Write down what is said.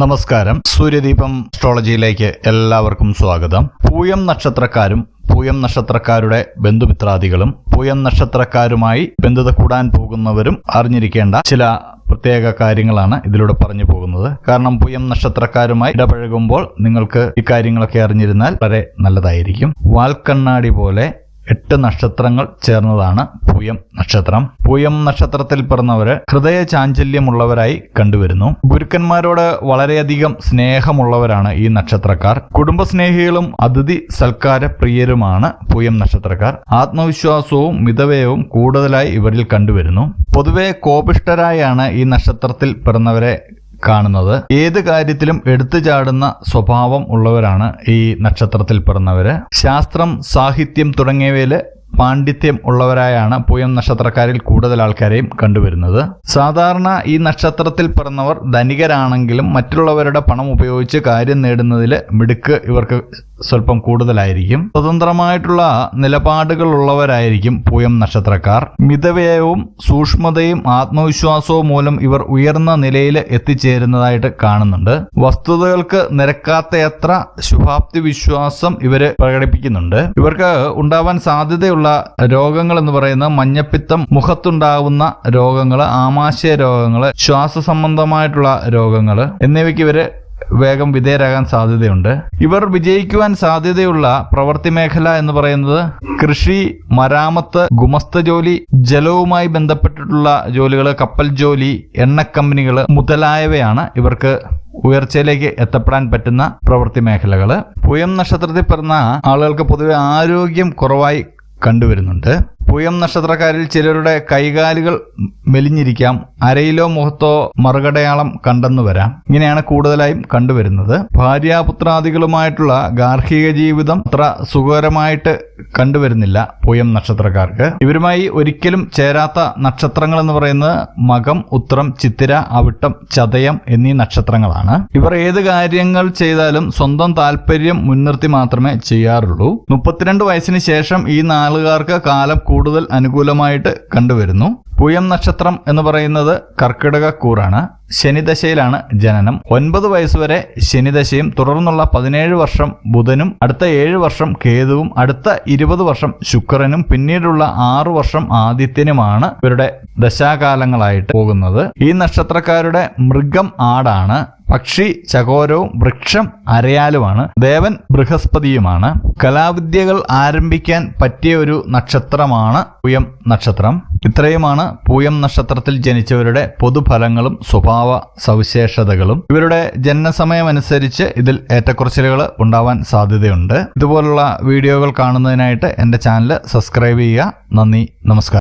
നമസ്കാരം. സൂര്യദീപം അസ്ട്രോളജിയിലേക്ക് എല്ലാവർക്കും സ്വാഗതം. പൂയം നക്ഷത്രക്കാരും പൂയം നക്ഷത്രക്കാരുടെ ബന്ധുമിത്രാദികളും പൂയം നക്ഷത്രക്കാരുമായി ബന്ധുത കൂടാൻ പോകുന്നവരും അറിഞ്ഞിരിക്കേണ്ട ചില പ്രത്യേക കാര്യങ്ങളാണ് ഇതിലൂടെ പറഞ്ഞു പോകുന്നത്. കാരണം പൂയം നക്ഷത്രക്കാരുമായി ഇടപഴകുമ്പോൾ നിങ്ങൾക്ക് ഇക്കാര്യങ്ങളൊക്കെ അറിഞ്ഞിരുന്നാൽ വളരെ നല്ലതായിരിക്കും. വാൽക്കണ്ണാടി പോലെ എട്ട് നക്ഷത്രങ്ങൾ ചേർന്നതാണ് പൂയം നക്ഷത്രം. പൂയം നക്ഷത്രത്തിൽ പിറന്നവര് ഹൃദയ ചാഞ്ചല്യമുള്ളവരായി കണ്ടുവരുന്നു. ഗുരുക്കന്മാരോട് വളരെയധികം സ്നേഹമുള്ളവരാണ് ഈ നക്ഷത്രക്കാർ. കുടുംബസ്നേഹികളും അതിഥി സൽക്കാര പ്രിയരുമാണ് പൂയം നക്ഷത്രക്കാർ. ആത്മവിശ്വാസവും മിതവ്യയവും കൂടുതലായി ഇവരിൽ കണ്ടുവരുന്നു. പൊതുവെ കോപിഷ്ടരായാണ് ഈ നക്ഷത്രത്തിൽ പിറന്നവരെ കാണുന്നത്. ഏത് കാര്യത്തിലും എടുത്തു ചാടുന്ന സ്വഭാവം ഉള്ളവരാണ് ഈ നക്ഷത്രത്തിൽ പിറന്നവര്. ശാസ്ത്രം സാഹിത്യം തുടങ്ങിയവയിൽ പാണ്ഡിത്യം ഉള്ളവരായാണ് പൂയം നക്ഷത്രക്കാരിൽ കൂടുതൽ ആൾക്കാരെയും കണ്ടുവരുന്നത്. സാധാരണ ഈ നക്ഷത്രത്തിൽ പിറന്നവർ ധനികരാണെങ്കിലും മറ്റുള്ളവരുടെ പണം ഉപയോഗിച്ച് കാര്യം നേടുന്നതിൽ മിടുക്ക് ഇവർക്ക് സ്വല്പം കൂടുതലായിരിക്കും. സ്വതന്ത്രമായിട്ടുള്ള നിലപാടുകളുള്ളവരായിരിക്കും പൂയം നക്ഷത്രക്കാർ. മിതവ്യയവും സൂക്ഷ്മതയും ആത്മവിശ്വാസവും മൂലം ഇവർ ഉയർന്ന നിലയിൽ എത്തിച്ചേരുന്നതായിട്ട് കാണുന്നുണ്ട്. വസ്തുതകൾക്ക് നിരക്കാത്തയത്ര ശുഭാപ്തി വിശ്വാസം ഇവർ പ്രകടിപ്പിക്കുന്നുണ്ട്. ഇവർക്ക് ഉണ്ടാവാൻ സാധ്യതയുള്ള രോഗങ്ങൾ എന്ന് പറയുന്ന മഞ്ഞപ്പിത്തം മുഖത്തുണ്ടാകുന്ന രോഗങ്ങൾ ആമാശയ രോഗങ്ങൾ ശ്വാസ സംബന്ധമായിട്ടുള്ള രോഗങ്ങൾ എന്നിവയ്ക്ക് ഇവർ വേഗം വിധേയരാകാൻ സാധ്യതയുണ്ട്. ഇവർ വിജയിക്കുവാൻ സാധ്യതയുള്ള പ്രവൃത്തി മേഖല എന്ന് പറയുന്നത് കൃഷി മരാമത്ത് ഗുമസ്ത ജോലി ജലവുമായി ബന്ധപ്പെട്ടിട്ടുള്ള ജോലികൾ കപ്പൽ ജോലി എണ്ണ കമ്പനികൾ മുതലായവയാണ് ഇവർക്ക് ഉയർച്ചയിലേക്ക് എത്തപ്പെടാൻ പറ്റുന്ന പ്രവൃത്തി മേഖലകൾ പുയം നക്ഷത്രത്തിൽ പിറന്ന ആളുകൾക്ക് പൊതുവെ ആരോഗ്യം കുറവായി കണ്ടുവരുന്നുണ്ട്. പൂയം നക്ഷത്രക്കാരിൽ ചിലരുടെ കൈകാലുകൾ മെലിഞ്ഞിരിക്കാം. അരയിലോ മുഖത്തോ മറുകടയാളം കണ്ടെന്നു വരാം. ഇങ്ങനെയാണ് കൂടുതലായും കണ്ടുവരുന്നത്. ഭാര്യാപുത്രാദികളുമായിട്ടുള്ള ഗാർഹിക ജീവിതം അത്ര സുഖകരമായിട്ട് കണ്ടുവരുന്നില്ല പുയം നക്ഷത്രക്കാർക്ക്. ഇവരുമായി ഒരിക്കലും ചേരാത്ത നക്ഷത്രങ്ങൾ എന്ന് പറയുന്നത് മകം ഉത്രം ചിത്തിര അവിട്ടം ചതയം എന്നീ നക്ഷത്രങ്ങളാണ്. ഇവർ ഏത് കാര്യങ്ങൾ ചെയ്താലും സ്വന്തം താല്പര്യം മുൻനിർത്തി മാത്രമേ ചെയ്യാറുള്ളൂ. മുപ്പത്തിരണ്ട് വയസ്സിന് ശേഷം ഈ നാളുകാർക്ക് കാലം കൂടുതൽ അനുകൂലമായിട്ട് കണ്ടുവരുന്നു. പൂയം നക്ഷത്രം എന്ന് പറയുന്നത് കർക്കിടക കൂറാണ്. ശനിദശയിലാണ് ജനനം. ഒൻപത് വയസ്സുവരെ ശനിദശയും തുടർന്നുള്ള പതിനേഴ് വർഷം ബുധനും അടുത്ത ഏഴ് വർഷം കേതുവും അടുത്ത ഇരുപത് വർഷം ശുക്രനും പിന്നീടുള്ള ആറു വർഷം ആദിത്യനുമാണ് ഇവരുടെ ദശാകാലങ്ങളായിട്ട് പോകുന്നത്. ഈ നക്ഷത്രക്കാരുടെ മൃഗം ആടാണ്. പക്ഷി ചകോരവും വൃക്ഷം അരയാലുമാണ്. ദേവൻ ബൃഹസ്പതിയുമാണ്. കലാവിദ്യകൾ ആരംഭിക്കാൻ പറ്റിയ ഒരു നക്ഷത്രമാണ് പൂയം നക്ഷത്രം. ഇത്രയുമാണ് പൂയം നക്ഷത്രത്തിൽ ജനിച്ചവരുടെ പൊതുഫലങ്ങളും സ്വഭാവ സവിശേഷതകളും. ഇവരുടെ ജനനസമയമനുസരിച്ച് ഇതിൽ ഏറ്റക്കുറച്ചിലുകൾ ഉണ്ടാവാൻ സാധ്യതയുണ്ട്. ഇതുപോലുള്ള വീഡിയോകൾ കാണുന്നതിനായിട്ട് എന്റെ ചാനൽ സബ്സ്ക്രൈബ് ചെയ്യുക. നന്ദി നമസ്കാരം.